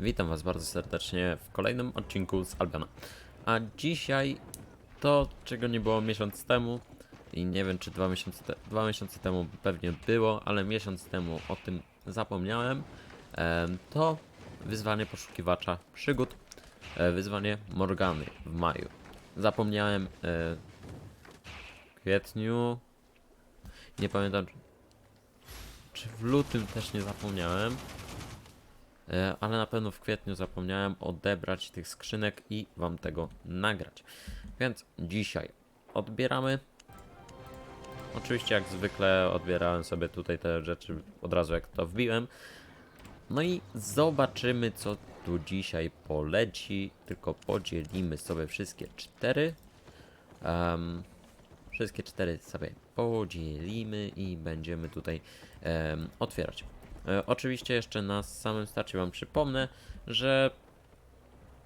Witam Was bardzo serdecznie w kolejnym odcinku z Albiona. A dzisiaj to, czego nie było miesiąc temu i nie wiem czy dwa miesiące, te, dwa miesiące temu pewnie było, ale miesiąc temu o tym zapomniałem, em, to wyzwanie poszukiwacza przygód, e, wyzwanie Morgany w maju. Zapomniałem e, w kwietniu, nie pamiętam czy w lutym też nie zapomniałem. E, ale na pewno w kwietniu zapomniałem odebrać tych skrzynek i wam tego nagrać. Więc dzisiaj odbieramy. Oczywiście jak zwykle odbierałem sobie tutaj te rzeczy od razu jak to wbiłem. No i zobaczymy co tu dzisiaj poleci. Tylko podzielimy sobie wszystkie cztery. Em, wszystkie cztery sobie podzielimy i będziemy tutaj em, otwierać. E, oczywiście jeszcze na samym starcie Wam przypomnę, że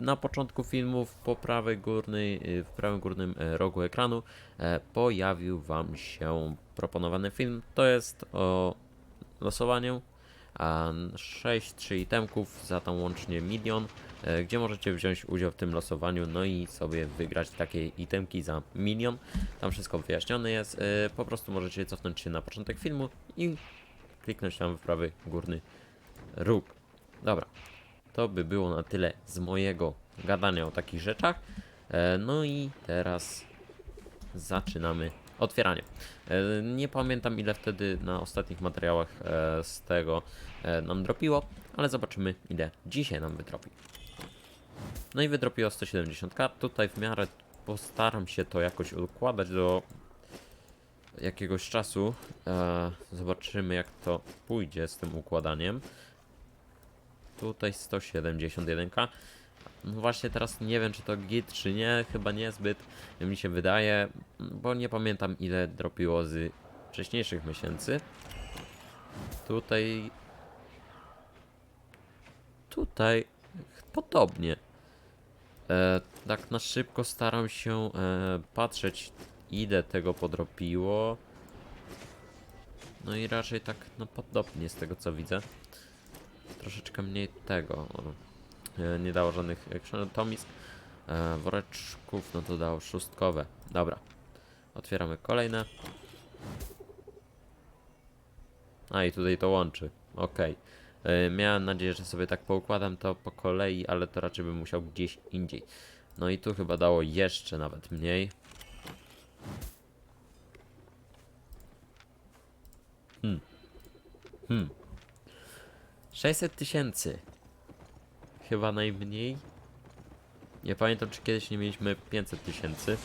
na początku filmu w po prawej górnej, y, w prawym górnym e, rogu ekranu e, pojawił Wam się proponowany film. To jest o losowaniu a 6 3 itemków za tam łącznie milion, e, gdzie możecie wziąć udział w tym losowaniu, no i sobie wygrać takie itemki za milion. Tam wszystko wyjaśnione jest. e, Po prostu możecie cofnąć się na początek filmu i kliknąć tam w prawy górny róg. Dobra, to by było na tyle z mojego gadania o takich rzeczach. E, No i teraz zaczynamy otwieranie. E, Nie pamiętam ile wtedy na ostatnich materiałach e, z tego nam dropiło, ale zobaczymy ile dzisiaj nam wydropi. No i wydropiło 170 kart. Tutaj w miarę postaram się to jakoś układać do jakiegoś czasu. E, zobaczymy jak to pójdzie z tym układaniem. Tutaj 171k. No właśnie teraz nie wiem czy to git czy nie, chyba niezbyt mi się wydaje, bo nie pamiętam ile dropiło z wcześniejszych miesięcy. Tutaj tutaj podobnie. E, tak na szybko staram się e, patrzeć ile tego podrobiło. No i raczej tak no podobnie z tego co widzę. Troszeczkę mniej tego. E, nie dało żadnych książętomisk. E, woreczków, no to dało szóstkowe. Dobra. Otwieramy kolejne. A i tutaj to łączy. Okej. E, Miałem nadzieję, że sobie tak poukładam to po kolei, ale to raczej bym musiał gdzieś indziej. No i tu chyba dało jeszcze nawet mniej. Hmm. Hmm. 600 tysięcy. Chyba najmniej. Nie pamiętam, czy kiedyś nie mieliśmy 500 tysięcy.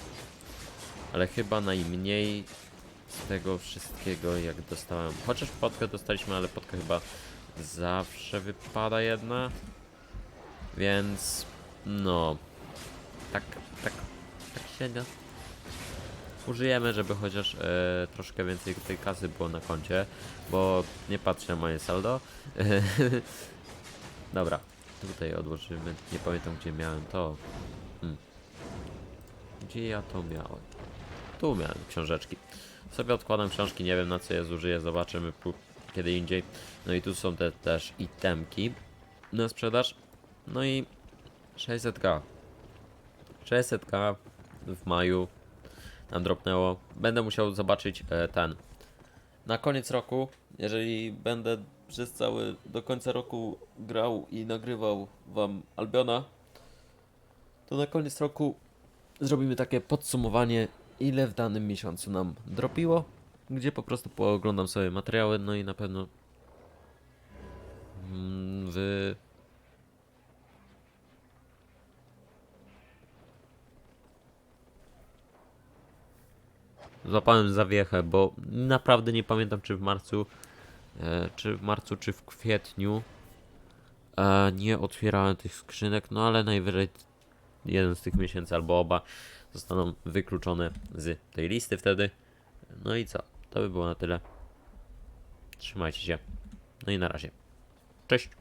Ale chyba najmniej z tego wszystkiego, jak dostałem. Chociaż potkę dostaliśmy, ale potka chyba zawsze wypada jedna. Więc no. Tak, tak, tak średnio. Użyjemy, żeby chociaż e, troszkę więcej tej kasy było na koncie, bo nie patrzę na moje saldo. Dobra, tutaj odłożymy. Nie pamiętam gdzie miałem to. Hmm. Gdzie ja to miałem? Tu miałem książeczki. Sobie odkładam książki, nie wiem na co je zużyję, zobaczymy kiedy indziej. No i tu są te też itemki na sprzedaż. No i 600k. 600k w maju nam dropnęło. Będę musiał zobaczyć e, ten. Na koniec roku, jeżeli będę przez cały do końca roku grał i nagrywał wam Albiona, to na koniec roku zrobimy takie podsumowanie, ile w danym miesiącu nam dropiło, gdzie po prostu pooglądam sobie materiały, no i na pewno mm, w Złapałem zawiechę, bo naprawdę nie pamiętam czy w marcu, e, czy w marcu, czy w kwietniu e, nie otwierałem tych skrzynek, no ale najwyżej jeden z tych miesięcy albo oba zostaną wykluczone z tej listy wtedy. No i co? To by było na tyle. Trzymajcie się. No i na razie. Cześć.